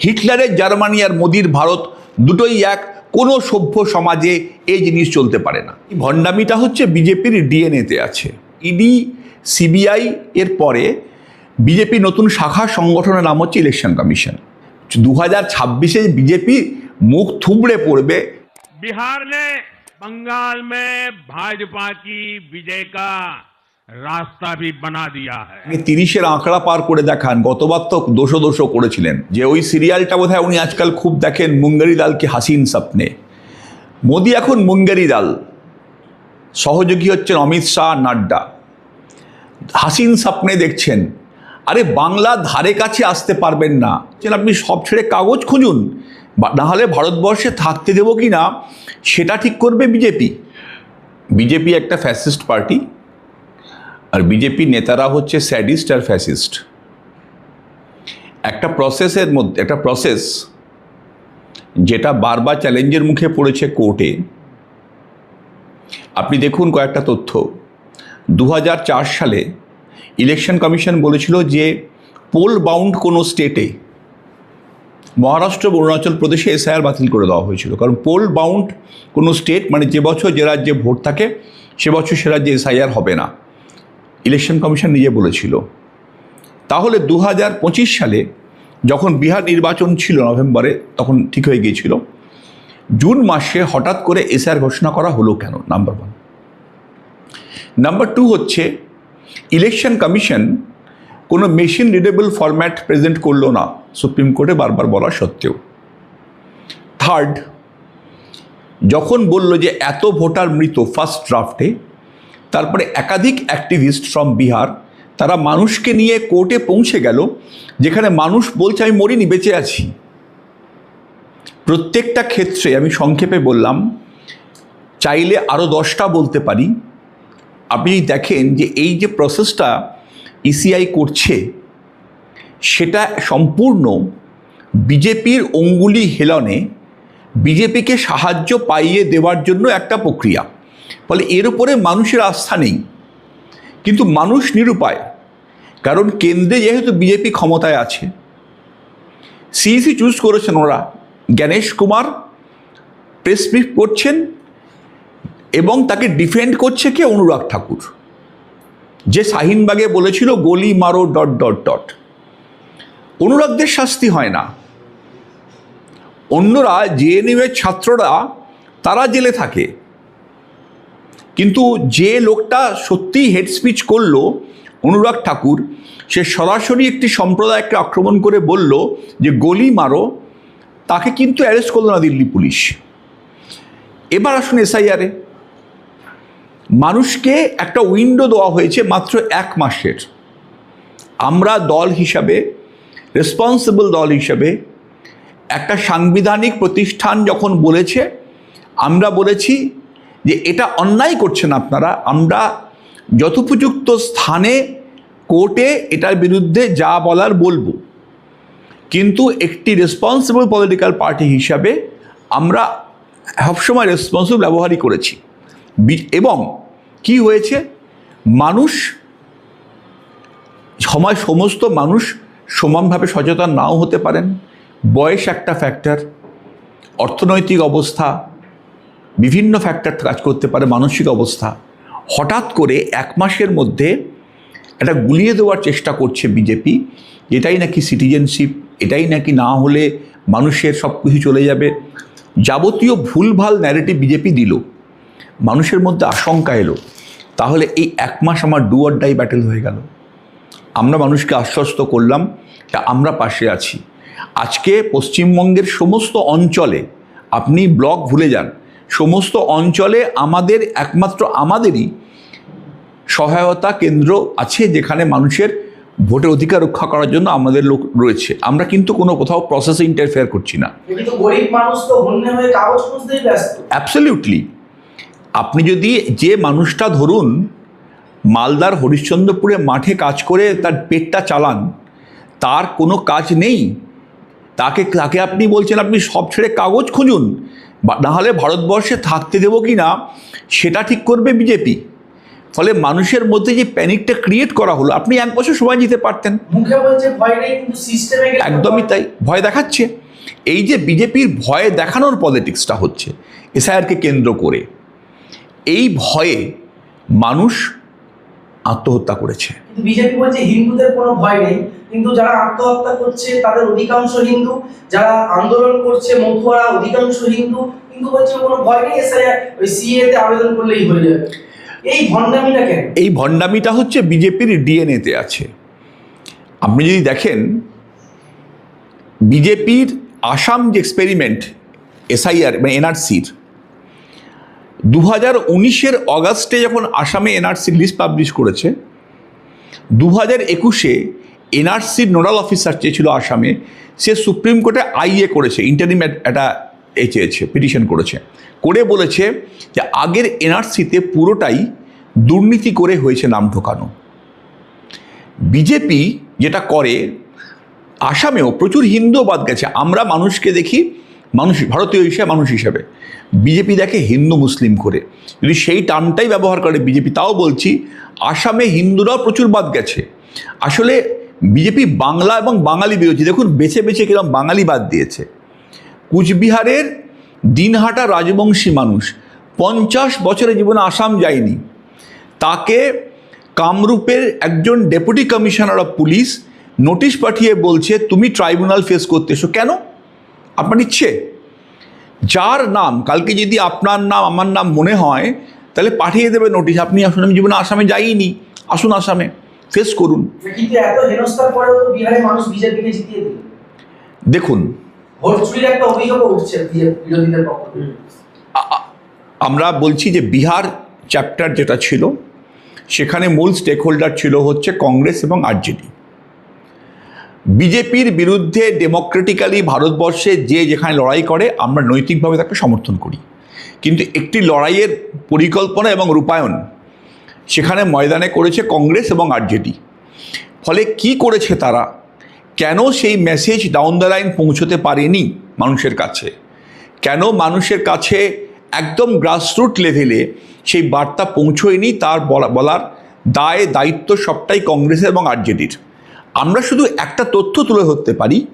হিটলারের জার্মানি আর মোদির ভারত দুটোই এক কোনো সভ্য সমাজে এই জিনিস চলতে পারে না এই ভণ্ডামিটা হচ্ছে বিজেপির ডিএনএতে আছে ইডি সিবিআই এর পরে বিজেপি নতুন শাখা সংগঠনের নাম হচ্ছে ইলেকশন কমিশন দু হাজার ছাব্বিশে বিজেপি মুখ থুবড়ে পড়বে बिहार ने बंगाल में भाजपा की विजय का রাস্তা ভি বানা দিয়া হ্যাঁ তিরিশের আঁকড়া পার করে দেখান, গতবার তো দোষো দোষ করেছিলেন। যে ওই সিরিয়ালটা বোধ উনি আজকাল খুব দেখেন, মুঙ্গারি দালকে হাসিন স্বপ্নে। মোদি এখন মুঙ্গারি দাল সহযোগী হচ্ছেন অমিত শাহ নাড্ডা। হাসিন স্বপ্নে দেখছেন। আরে বাংলা ধারে কাছে আসতে পারবেন না। আপনি সব ছেড়ে কাগজ খুঁজুন। নাহলে ভারতবর্ষে থাকতে দেব কি না, সেটা ঠিক করবে বিজেপি। বিজেপি একটা ফ্যাসিস্ট পার্টি। আর বিজেপি নেতারা হচ্ছে স্যাডিস্ট আর ফ্যাসিস্ট। একটা প্রসেসের মধ্যে, একটা প্রসেস যেটা বারবার চ্যালেঞ্জের মুখে পড়েছে কোর্টে। আপনি দেখুন কয়েকটা তথ্য। দু হাজার চার সালে ইলেকশন কমিশন বলেছিল যে পোল বাউন্ড কোনো স্টেটে মহারাষ্ট্র, অরুণাচল প্রদেশে এসআইআর বাতিল করে দেওয়া হয়েছিল। কারণ পোল বাউন্ড কোনো স্টেট মানে যে বছর যে রাজ্যে ভোট থাকে, সে বছর সে রাজ্যে এসআইআর হবে না। ইলেকশন কমিশন নিজে বলেছিল। তাহলে দু হাজার পঁচিশ সালে যখন বিহার নির্বাচন ছিল নভেম্বরে, তখন ঠিক হয়ে গিয়েছিল। জুন মাসে হঠাৎ করে এসআর ঘোষণা করা হলো কেন? নাম্বার ওয়ান নাম্বার টু হচ্ছে, ইলেকশন কমিশন কোনো মেশিন রিডেবল ফরম্যাট প্রেজেন্ট করল না, সুপ্রিম কোর্টে বারবার বলা সত্ত্বেও। থার্ড যখন বলল যে এত ভোটার মৃত ফার্স্ট ড্রাফটে তারপরে একাধিক অ্যাক্টিভিস্ট ফ্রম বিহার তারা মানুষকে নিয়ে কোর্টে পৌঁছে গেল, যেখানে মানুষ বলছে, আমি মরিনি, বেঁচে আছি। প্রত্যেকটা ক্ষেত্রে আমি সংক্ষেপে বললাম, চাইলে আরও দশটা বলতে পারি। আপনি দেখেন যে এই যে প্রসেসটা ইসিআই করছে, সেটা সম্পূর্ণ বিজেপির অঙ্গুলি হেলনে, বিজেপিকে সাহায্য পাইয়ে দেওয়ার জন্য একটা প্রক্রিয়া। ফলে এর উপরে মানুষের আস্থা নেই। কিন্তু মানুষ নিরুপায়। কারণ কেন্দ্রে যেহেতু বিজেপি ক্ষমতায় আছে। সিইসি চুজ করেছেন ওরা। জ্ঞানেশ কুমার প্রেস করছেন এবং তাকে ডিফেন্ড করছে কে? অনুরাগ ঠাকুর। যে শাহিনবাগে বলেছিল, গলি মারো ডট ডট ডট। অনুরাগদের শাস্তি হয় না। অন্যরা জেএনইউয়ের ছাত্ররা, তারা জেলে থাকে। কিন্তু যে লোকটা সত্যিই হেড স্পিচ করল, অনুরাগ ঠাকুর, সে সরাসরি একটি সম্প্রদায়কে আক্রমণ করে বলল যে, গলি মারো। তাকে কিন্তু অ্যারেস্ট করল না দিল্লি পুলিশ। এবার আসুন এসআইআরে মানুষকে একটা উইন্ডো দেওয়া হয়েছে মাত্র এক মাসের। আমরা দল হিসাবে রেসপন্সিবল দল হিসাবে, একটা সাংবিধানিক প্রতিষ্ঠান যখন বলেছে, আমরা বলেছি যে এটা অন্যায় করছেন আপনারা, আমরা যথোপযুক্ত স্থানে, কোর্টে এটার বিরুদ্ধে যা বলার বলব। কিন্তু একটি রেসপন্সিবল পলিটিক্যাল পার্টি হিসাবে আমরা সবসময় রেসপন্সিবল ব্যবহারই করেছি। এবং কি হয়েছে? মানুষ, সময়, সমস্ত মানুষ সমানভাবে সচেতন নাও হতে পারেন। বয়স একটা ফ্যাক্টর অর্থনৈতিক অবস্থা বিভিন্ন ফ্যাক্টর কাজ করতে পারে মানসিক অবস্থা। হঠাৎ করে এক মাসের মধ্যে এটা গুলিয়ে দেওয়ার চেষ্টা করছে বিজেপি, এটাই নাকি সিটিজেনশিপ এটাই নাকি না হলে মানুষের সব কিছু চলে যাবে। যাবতীয় ভুলভাল ন্যারেটিভ বিজেপি দিল। মানুষের মধ্যে আশঙ্কা এলো, তাহলে এই এক মাস আমার ডু ডাই ব্যাটেল হয়ে গেল। আমরা মানুষকে আশ্বস্ত করলাম যে আমরা পাশে আছি। আজকে পশ্চিমবঙ্গের সমস্ত অঞ্চলে আপনি ব্লক ভুলে যান। সমস্ত অঞ্চলে আমাদের একমাত্র আমাদেরই সহায়তা কেন্দ্র আছে যেখানে মানুষের ভোটের অধিকার রক্ষা করার জন্য আমাদের লোক রয়েছে। আমরা কিন্তু কোনো কোথাও প্রসেসে ইন্টারফেয়ার করছি না। অ্যাবসলিউটলি আপনি যদি যে মানুষটা ধরুন মালদার হরিশ্চন্দ্রপুরে মাঠে কাজ করে তার পেটটা চালান তার কোনো কাজ নেই তাকে তাকে আপনি বলছেন আপনি সব ছেড়ে কাগজ খুঁজুন নাহলে ভারতবর্ষে থাকতে দেবো কি না সেটা ঠিক করবে বিজেপি। ফলে মানুষের মধ্যে যে প্যানিকটা ক্রিয়েট করা হলো আপনি এক বছর সময় দিতে পারতেন। মুখে বলছে ভয় নেই কিন্তু সিস্টেমে একদমই তাই ভয় দেখাচ্ছে। এই যে বিজেপির ভয় দেখানোর পলিটিক্সটা হচ্ছে এসআইআরকে কেন্দ্র করে এই ভয়ে মানুষ আত্মহত্যা করেছে। বিজেপি বলছে হিন্দুদের কোনো ভয় নেই কিন্তু যারা আত্মহত্যা করছে, তাদের অধিকাংশ হিন্দু। যারা আন্দোলন করছে মতুয়ারা অধিকাংশ হিন্দু। কিন্তু বলছে কোনো ভয় নেই এসআই ওই সিএ তে আবেদন করলেই হয়ে যাবে। এই ভণ্ডামিটা কেন? এই ভণ্ডামিটা হচ্ছে বিজেপির ডিএনএতে আছে। আপনি যদি দেখেন, বিজেপির আসাম যে এক্সপেরিমেন্ট এসআইআর মানে এনআরসির দু হাজার উনিশের অগাস্টে যখন আসামে এনআরসির লিস্ট পাবলিশ করেছে দু হাজার একুশে এনআরসির নোডাল অফিসার চেয়েছিল আসামে, সে সুপ্রিম কোর্টে আইএ করেছে ইন্টারিম একটা এ চেয়েছে পিটিশন করেছে। করে বলেছে যে আগের এনআরসিতে পুরোটাই দুর্নীতি করে হয়েছে নাম ঢোকানো। বিজেপি যেটা করে, আসামেও প্রচুর হিন্দুও বাদ গেছে। আমরা মানুষকে দেখি, মানুষ, ভারতীয় হিসেবে, মানুষ হিসেবে। বিজেপি দেখে হিন্দু মুসলিম করে। যদি সেই টার্মটাই ব্যবহার করে বিজেপি, তাও বলছি, আসামে হিন্দুরাও প্রচুর বাদ গেছে। আসলে বিজেপি বাংলা এবং বাঙালি বিরোধী। দেখুন, বেছে বেছে কীরকম বাঙালি বাদ দিয়েছে। কুচবিহারের দিনহাটা রাজবংশী মানুষ পঞ্চাশ বছরের জীবনে আসাম যায়নি। তাকে কামরূপের একজন deputy commissioner of police notice পাঠিয়ে বলছে, তুমি ট্রাইব্যুনাল ফেস করতে এসো। কেন? আপনার ইচ্ছে। যার নাম, কালকে যদি আপনার নাম, আমার নাম মনে হয়, তাহলে পাঠিয়ে দেবে নোটিশ। আপনি আসুন, আমি জীবনে আসামে যাইনি। আসুন আসামে। ফেস করুন। দেখুন। আমরা বলছি যে বিহার চ্যাপ্টার যেটা ছিল সেখানে মূল স্টেক হোল্ডার ছিল হচ্ছে কংগ্রেস এবং আরজেডি। বিজেপির বিরুদ্ধে ডেমোক্রেটিক্যালি ভারতবর্ষে যে যেখানে লড়াই করে আমরা নৈতিকভাবে তাকে সমর্থন করি। কিন্তু একটি লড়াইয়ের পরিকল্পনা এবং রূপায়ণ সেখানে ময়দানে করেছে কংগ্রেস এবং আরজেডি। ফলে কি করেছে তারা? কেন সেই মেসেজ ডাউন দ্য লাইন পৌঁছতে পারেনি মানুষের কাছে? কেন মানুষের কাছে একদম গ্রাসরুট লেভেলে সেই বার্তা পৌঁছয়নি তার বলা, বলার দায়, দায়িত্ব সবটাই কংগ্রেসের এবং আরজেডির? আমরা শুধু একটা তথ্য তুলে ধরতে পারি।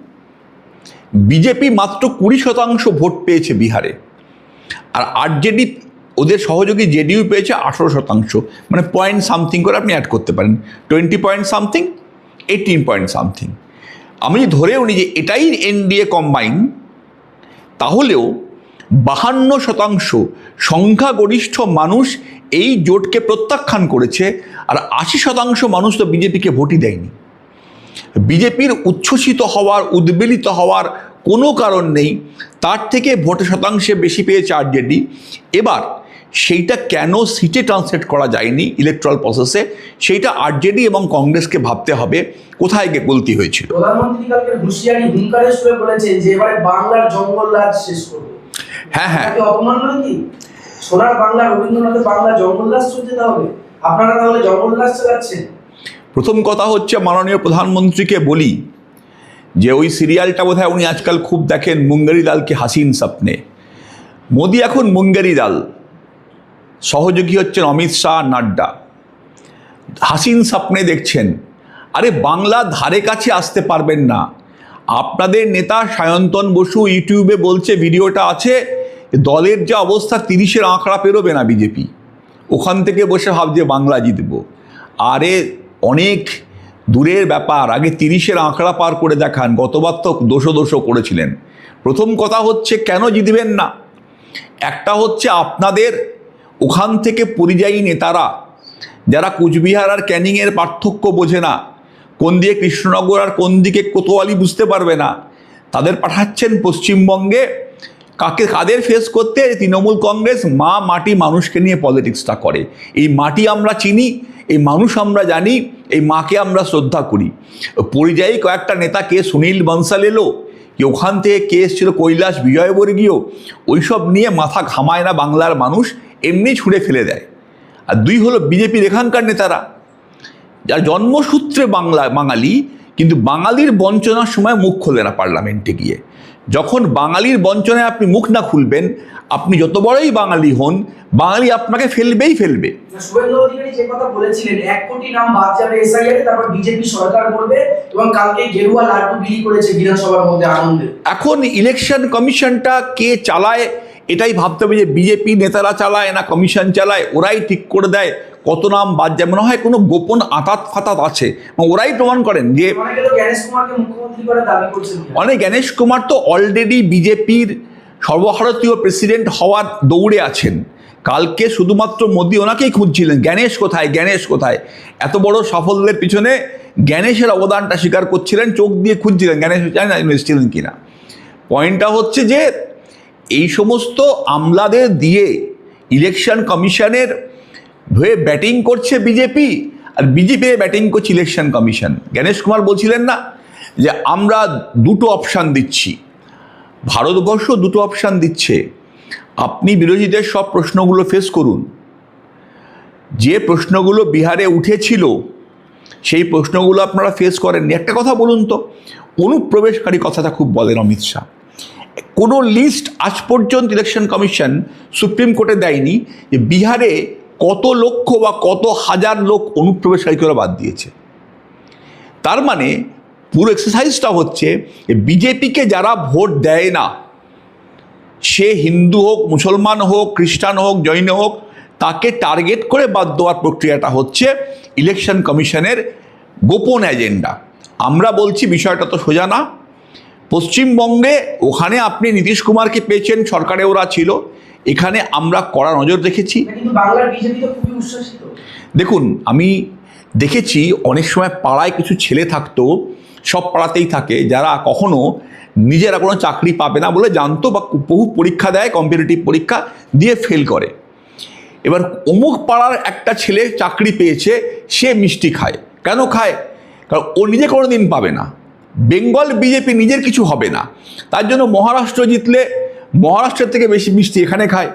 বিজেপি মাত্র কুড়ি শতাংশ ভোট পেয়েছে বিহারে। আর আরজেডি ওদের সহযোগী জেডিইউ পেয়েছে আঠেরো শতাংশ। মানে পয়েন্ট সামথিং করে আপনি অ্যাড করতে পারেন। Twenty point something eighteen point something আমি ধরেও নিই যে এটাই এনডিএ কম্বাইন তাহলেও বাহান্ন শতাংশ সংখ্যাগরিষ্ঠ মানুষ এই জোটকে প্রত্যাখ্যান করেছে আর আশি শতাংশ মানুষ তো বিজেপিকে ভোটই দেয়নি। বিজেপির উচ্ছ্বসিত হওয়ার, উদ্বেলিত হওয়ার কোনো কারণ নেই। তার থেকে ভোট শতাংশে বেশি পেয়েছে আরজেডি এবার সেইটা কেন সিটে ট্রান্সলেট করা যায়নি ইলেকট্রাল প্রসেসে সেইটা আরজেডি এবং কংগ্রেসকে ভাবতে হবে। কোথায় গিয়ে গলতি হয়েছিল? হ্যাঁ হ্যাঁ। এটা কি অপমান নয় কি? সোনার বাংলা রবীন্দ্রনাথের বাংলা জঙ্গল চলতে হবে আপনারা তাহলে জঙ্গল চালাচ্ছেন? প্রথম কথা হচ্ছে মাননীয় প্রধানমন্ত্রীকে বলি যে ওই সিরিয়ালটা বোধহয় উনি আজকাল খুব দেখেন মুঙ্গারি দালকে হাসিন স্বপ্নে। মোদি এখন মুঙ্গারি দাল সহযোগী হচ্ছেন অমিত শাহ নাড্ডা। হাসিন স্বপ্নে দেখছেন, আরে বাংলা ধারে কাছে আসতে পারবেন না। আপনাদের নেতা সায়ন্তন বসু ইউটিউবে বলছে ভিডিওটা আছে, দলের যে অবস্থা তিরিশের আঁকড়া পেরোবে না বিজেপি। ওখান থেকে বসে ভাবছে বাংলা জিতব। আরে অনেক দূরের ব্যাপার, আগে তিরিশের আঁকড়া পার করে দেখান, গতবার তো দোষো দোষো করেছিলেন। প্রথম কথা হচ্ছে কেন জিতবেন না? একটা হচ্ছে আপনাদের ওখান থেকে পরিযায়ী নেতারা। যারা কুচবিহার আর ক্যানিংয়ের পার্থক্য বোঝে না, কোন দিকে কৃষ্ণনগর আর কোন দিকে কোতোয়ালি বুঝতে পারবে না। তাদের পাঠাচ্ছেন পশ্চিমবঙ্গে। কাকে, কাদের ফেস করতে? তৃণমূল কংগ্রেস মা, মাটি মানুষকে নিয়ে পলিটিক্সটা করে। এই মাটি আমরা চিনি, এই মানুষ আমরা জানি, এই মাকে আমরা শ্রদ্ধা করি। পরিযায়ী কয়েকটা নেতা, কে? সুনীল বনসাল এলো কি ওখান থেকে কে এসেছিল কৈলাস বিজয়বর্গীয় ওইসব নিয়ে মাথা ঘামায় না বাংলার মানুষ, এমনি ছুঁড়ে ফেলে দেয়। আর দুই হলো বিজেপির এখানকার নেতারা, যার জন্মসূত্রে বাংলা, বাঙালি, কিন্তু বাঙালির বঞ্চনার সময় মুখ খোলে না পার্লামেন্টে গিয়ে। যখন বাঙালির বঞ্চনে আপনি মুখ না খুলবেন আপনি যত বড়ই বাঙালি হন বাঙালি আপনাকে ফেলবেই ফেলবে। শুভেন্দু অধিকারী যে কথা বলেছিলেন এক কোটি নাম বাদ যাবে এসআইআর তারপর বিজেপি সরকার করবে এবং কালকে গেরুয়া লাড্ডু বিলি করেছে বিধানসভার মধ্যে আনন্দে। এখন ইলেকশন কমিশনটা কে চালায় এটাই ভাবতে হবে যে বিজেপি নেতারা চালায় না কমিশন চালায় ওরাই ঠিক করে দেয় কত নাম বাদ যায়। মনে হয় কোনো গোপন আতাত ফাতাত আছে। এবং ওরাই প্রমাণ করেন যে অনেকে জ্ঞানেশ কুমার তো অলরেডি বিজেপির সর্বভারতীয় প্রেসিডেন্ট হওয়ার দৌড়ে আছেন। কালকে শুধুমাত্র মোদি ওনাকেই খুঁজছিলেন জ্ঞানেশ কোথায় জ্ঞানেশ কোথায়? এত বড় সাফল্যের পিছনে জ্ঞানেশের অবদানটা স্বীকার করছিলেন চোখ দিয়ে খুঁজছিলেন জ্ঞানেশ জানি না এসেছিলেন কিনা। পয়েন্টটা হচ্ছে যে এই সমস্ত আমলাদের দিয়ে ইলেকশন কমিশনের হয়ে ব্যাটিং করছে বিজেপি আর বিজেপি ব্যাটিং করছে ইলেকশন কমিশন জ্ঞানেশ কুমার বলছিলেন না যে, আমরা দুটো অপশান দিচ্ছি। ভারতবর্ষ দুটো অপশান দিচ্ছে। আপনি বিরোধীদের সব প্রশ্নগুলো ফেস করুন। যে প্রশ্নগুলো বিহারে উঠেছিল, সেই প্রশ্নগুলো আপনারা ফেস করেননি। একটা কথা বলুন তো, অনুপ্রবেশকারী কথাটা খুব বলেন অমিত শাহ। কোনো লিস্ট আজ পর্যন্ত ইলেকশন কমিশন সুপ্রিম কোর্টে দেয়নি যে বিহারে কত লক্ষ বা কত হাজার লোক অনুপ্রবেশকারী করে বাদ দিয়েছে। তার মানে পুরো এক্সারসাইজটা হচ্ছে বিজেপিকে যারা ভোট দেয় না, সে হিন্দু হোক, মুসলমান হোক, খ্রিস্টান হোক, জৈন হোক, তাকে টার্গেট করে বাদ দেওয়ার প্রক্রিয়াটা হচ্ছে ইলেকশন কমিশনের গোপন এজেন্ডা আমরা বলছি বিষয়টা তো সোজা না। পশ্চিমবঙ্গে ওখানে আপনি নীতিশ কুমারকে পেয়েছেন সরকারে ওরা ছিল। এখানে আমরা কড়া নজর রেখেছি উচ্ছ্বাসিত। দেখুন আমি দেখেছি অনেক সময় পাড়ায় কিছু ছেলে থাকতো সব পাড়াতেই থাকে যারা কখনো নিজেরা কোনো চাকরি পাবে না বলে জানতো বা বহু পরীক্ষা দেয় কম্পিটিটিভ পরীক্ষা দিয়ে ফেল করে। এবার অমুক পাড়ার একটা ছেলে চাকরি পেয়েছে সে মিষ্টি খায়। কেন খায়? কারণ ও নিজে কোনো দিন পাবে না। বেঙ্গল বিজেপি নিজের কিছু হবে না। তার জন্য মহারাষ্ট্র জিতলে মহারাষ্ট্রের থেকে বেশি মিষ্টি এখানে খায়।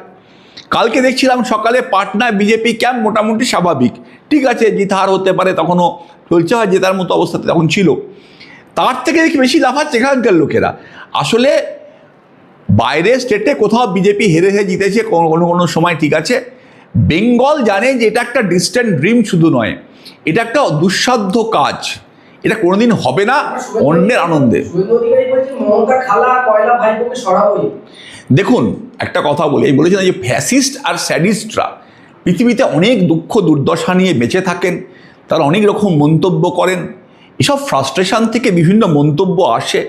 কালকে দেখছিলাম সকালে পাটনায় বিজেপি ক্যাম্প মোটামুটি স্বাভাবিক। ঠিক আছে জিত হার হতে পারে, তখনও চলছে, হয় জেতার মতো অবস্থাতে তখন ছিল। তার থেকে দেখি বেশি লাফাচ্ছে এখানকার লোকেরা। আসলে বাইরের স্টেটে কোথাও বিজেপি হেরে হেরে জিতেছে, কোনো কোনো কোনো সময় ঠিক আছে। বেঙ্গল জানে যে এটা একটা ডিস্ট্যান্ট ড্রিম শুধু নয়, এটা একটা দুঃসাধ্য কাজ। এটা কোনোদিন হবে না অন্যের আনন্দে। দেখুন একটা কথা বলি এই বলেছিলাম যে ফ্যাসিস্ট আর স্যাডিস্টরা পৃথিবীতে অনেক দুঃখ দুর্দশা নিয়ে বেঁচে থাকেন তারা অনেক রকম মন্তব্য করেন। এসব ফ্রাস্ট্রেশন থেকে বিভিন্ন মন্তব্য আসে।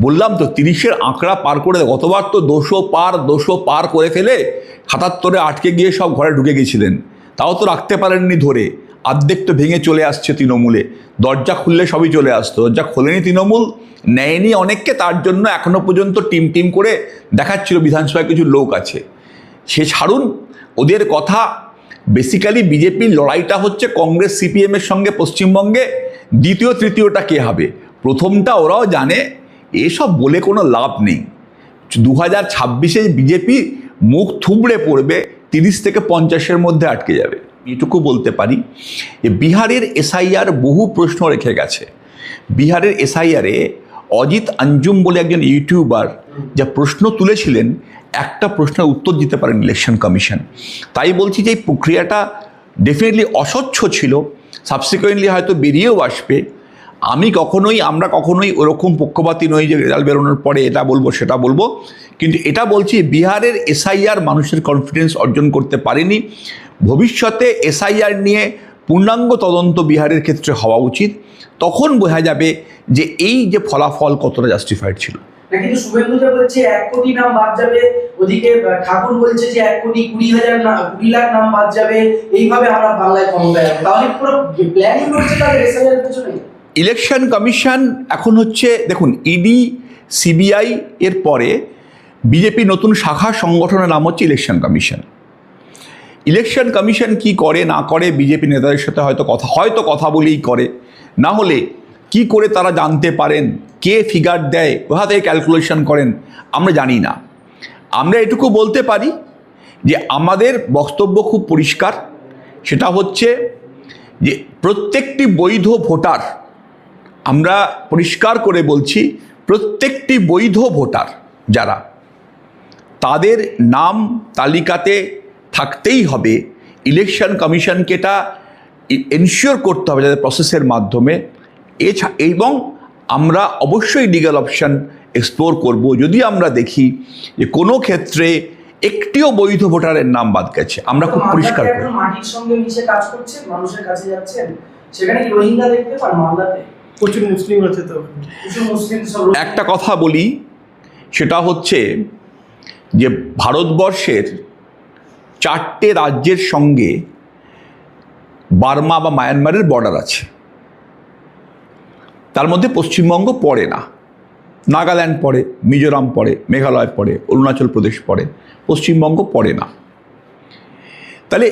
বললাম তো তিরিশের আঁকড়া পার করে গতবার তো দুশো পার দুশো পার করে ফেলে সাতাত্তরে আটকে গিয়ে সব ঘরে ঢুকে গেছিলেন। তাও তো রাখতে পারেননি ধরে। আর্ধেক তো ভেঙে চলে আসছে তৃণমূলে। দরজা খুললে সবই চলে আসতো। দরজা খোলেনি তৃণমূল, নেয়নি অনেককে, তার জন্য এখনও পর্যন্ত টিম টিম করে দেখাচ্ছিল বিধানসভায় কিছু লোক আছে। সে ছাড়ুন, ওদের কথা, বেসিক্যালি বিজেপির লড়াইটা হচ্ছে কংগ্রেস সিপিএমের সঙ্গে পশ্চিমবঙ্গে, দ্বিতীয়, তৃতীয়টা কে হবে? প্রথমটা ওরাও জানে, এসব বলে কোনো লাভ নেই। দু হাজার ছাব্বিশে বিজেপি মুখ থুবড়ে পড়বে, তিরিশ থেকে পঞ্চাশের মধ্যে আটকে যাবে। এটুকু বলতে পারি যে বিহারের এসআইআর বহু প্রশ্ন রেখে গেছে। বিহারের এসআইআরে অজিত আঞ্জুম বলে একজন ইউটিউবার যা প্রশ্ন তুলেছিলেন, একটা প্রশ্নের উত্তর দিতে পারেন ইলেকশন কমিশন। তাই বলছি যে এই প্রক্রিয়াটা ডেফিনেটলি অস্বচ্ছ ছিল। সাবসিকুয়েন্টলি হয়তো বেরিয়েও আসবে। আমি কখনোই, আমরা কখনোই ওরকম পক্ষপাতী নই যে রেজাল্ট বেরোনোর পরে এটা বলব, সেটা বলব। কিন্তু এটা বলছি, বিহারের এসআইআর মানুষের কনফিডেন্স অর্জন করতে পারেনি। ভবিষ্যতে এসআইআর নিয়ে পূর্ণাঙ্গ তদন্ত বিহারের ক্ষেত্রে হওয়া উচিত। তখন বোঝা যাবে যে এই যে ফলাফল কতটা জাস্টিফাইড ছিল। এইভাবে আমরা বাংলায় তাহলে ইলেকশন কমিশন এখন হচ্ছে, দেখুন ইডি সিবিআই এর পরে বিজেপি নতুন শাখা সংগঠনের নাম হচ্ছে ইলেকশন কমিশন। ইলেকশন কমিশন কি করে, না করে বিজেপি নেতাদের সাথে হয়তো কথা হয়তো কথা বলেই করে। না হলে কি করে তারা জানতে পারেন, কে ফিগার দেয়, কোথা থেকে ক্যালকুলেশন করেন, আমরা জানি না। আমরা এটুকু বলতে পারি যে আমাদের বক্তব্য খুব পরিষ্কার। সেটা হচ্ছে যে প্রত্যেকটি বৈধ ভোটার আমরা পরিষ্কার করে বলছি প্রত্যেকটি বৈধ ভোটার যারা তাদের নাম তালিকাতে থাকতেই হবে। ইলেকশন কমিশনকে এটা এনশিওর করতে হবে যাদের প্রসেসের মাধ্যমে। এছা এবং আমরা অবশ্যই লিগাল অপশান এক্সপ্লোর করব। যদি আমরা দেখি যে কোনো ক্ষেত্রে একটিও বৈধ ভোটারের নাম বাদ গেছে আমরা খুব পরিষ্কার করি মাটির সঙ্গে মিশে কাজ করছে মানুষের কাছে যাচ্ছেন সেখানে রোহিঙ্গা দেখতে পান মালদাতে প্রচুর মুসলিম আছে তো। মুসলিম একটা কথা বলি সেটা হচ্ছে যে ভারতবর্ষের চারটে রাজ্যের সঙ্গে বার্মা বা মায়ানমারের বর্ডার আছে। তার মধ্যে পশ্চিমবঙ্গ পড়ে না। নাগাল্যান্ড পড়ে মিজোরাম পড়ে মেঘালয় পড়ে অরুণাচল প্রদেশ পড়ে পশ্চিমবঙ্গ পড়ে না। তাহলে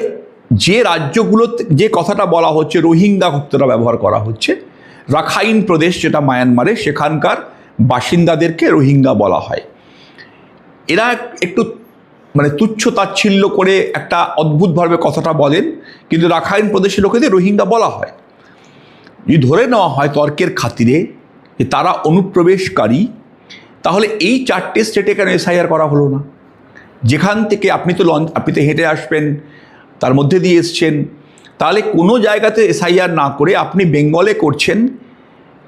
যে রাজ্যগুলোতে যে কথাটা বলা হচ্ছে রোহিঙ্গা শব্দটা ব্যবহার করা হচ্ছে রাখাইন প্রদেশ যেটা মায়ানমারে, সেখানকার বাসিন্দাদেরকে রোহিঙ্গা বলা হয়। এরা একটু মানে তুচ্ছ তাচ্ছিল্য করে একটা অদ্ভুতভাবে কথাটা বলেন, কিন্তু রাখাইন প্রদেশের লোকেদের রোহিঙ্গা বলা হয়। যদি ধরে নেওয়া হয় তর্কের খাতিরে যে তারা অনুপ্রবেশকারী, তাহলে এই চারটে স্টেটে কেন এসআইআর করা হলো না? যেখান থেকে আপনি তো লঞ্চ, আপনি তো হেঁটে আসবেন, তার মধ্যে দিয়ে এসছেন তাহলে কোনো জায়গাতে এসআইআর না করে আপনি বেঙ্গলে করছেন,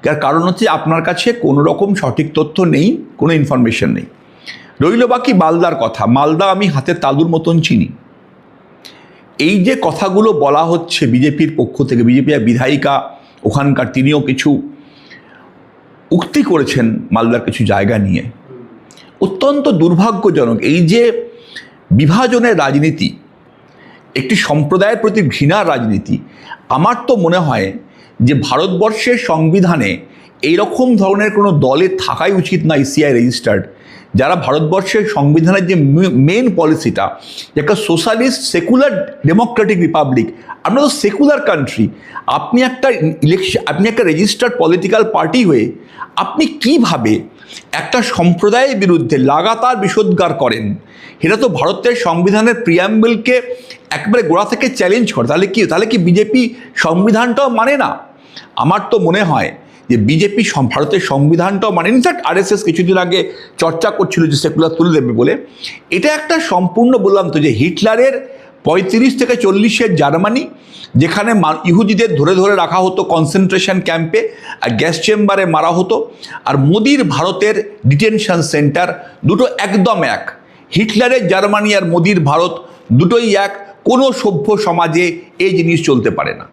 যার কারণ হচ্ছে আপনার কাছে কোনো রকম সঠিক তথ্য নেই, কোনো ইনফরমেশন নেই। রইল বাকি মালদার কথা। মালদা আমি হাতের তালুর মতন চিনি। এই যে কথাগুলো বলা হচ্ছে বিজেপির পক্ষ থেকে, বিজেপি বিধায়িকা, ওখানকার তিনিও কিছু উক্তি করেছেন মালদার কিছু জায়গা নিয়ে। অত্যন্ত দুর্ভাগ্যজনক। এই যে বিভাজনের রাজনীতি একটি সম্প্রদায়ের প্রতি ঘৃণার রাজনীতি। আমার তো মনে হয় যে ভারতবর্ষের সংবিধানে এইরকম ধরনের কোনো দলে থাকাই উচিত না ইসিআই রেজিস্টার্ড যারা ভারতবর্ষের সংবিধানের যে মেন পলিসিটা একটা সোশ্যালিস্ট সেকুলার ডেমোক্রেটিক রিপাবলিক আমরা তো সেকুলার কান্ট্রি আপনি একটা ইলেকশন আপনি একটা রেজিস্টার্ড পলিটিক্যাল পার্টি হয়ে আপনি কীভাবে একটা সম্প্রদায়ের বিরুদ্ধে লাগাতার বিষোদ্গার করেন? এটা তো ভারতের সংবিধানের প্রিয়াম্বলকে একবারে গোড়া থেকে চ্যালেঞ্জ করে। তাহলে কি তাহলে কি বিজেপি সংবিধানটাও মানে না? আমার তো মনে হয় যে বিজেপি ভারতের সংবিধানটাও মানে ইনফ্যাক্ট আরএসএস কিছুদিন আগে চর্চা করছিল যে সেকুলার তুলে দেবে বলে। এটা একটা সম্পূর্ণ বললাম তো যে হিটলারের পঁয়ত্রিশ থেকে চল্লিশের জার্মানি, যেখানে ইহুদিদের ধরে ধরে রাখা হতো কনসেন্ট্রেশন ক্যাম্পে আর গ্যাস চেম্বারে মারা হতো। আর মোদির ভারতের ডিটেনশন সেন্টার দুটো একদম এক। হিটলারের জার্মানি আর মোদির ভারত দুটোই এক। কোনো সভ্য সমাজে এই জিনিস চলতে পারে না।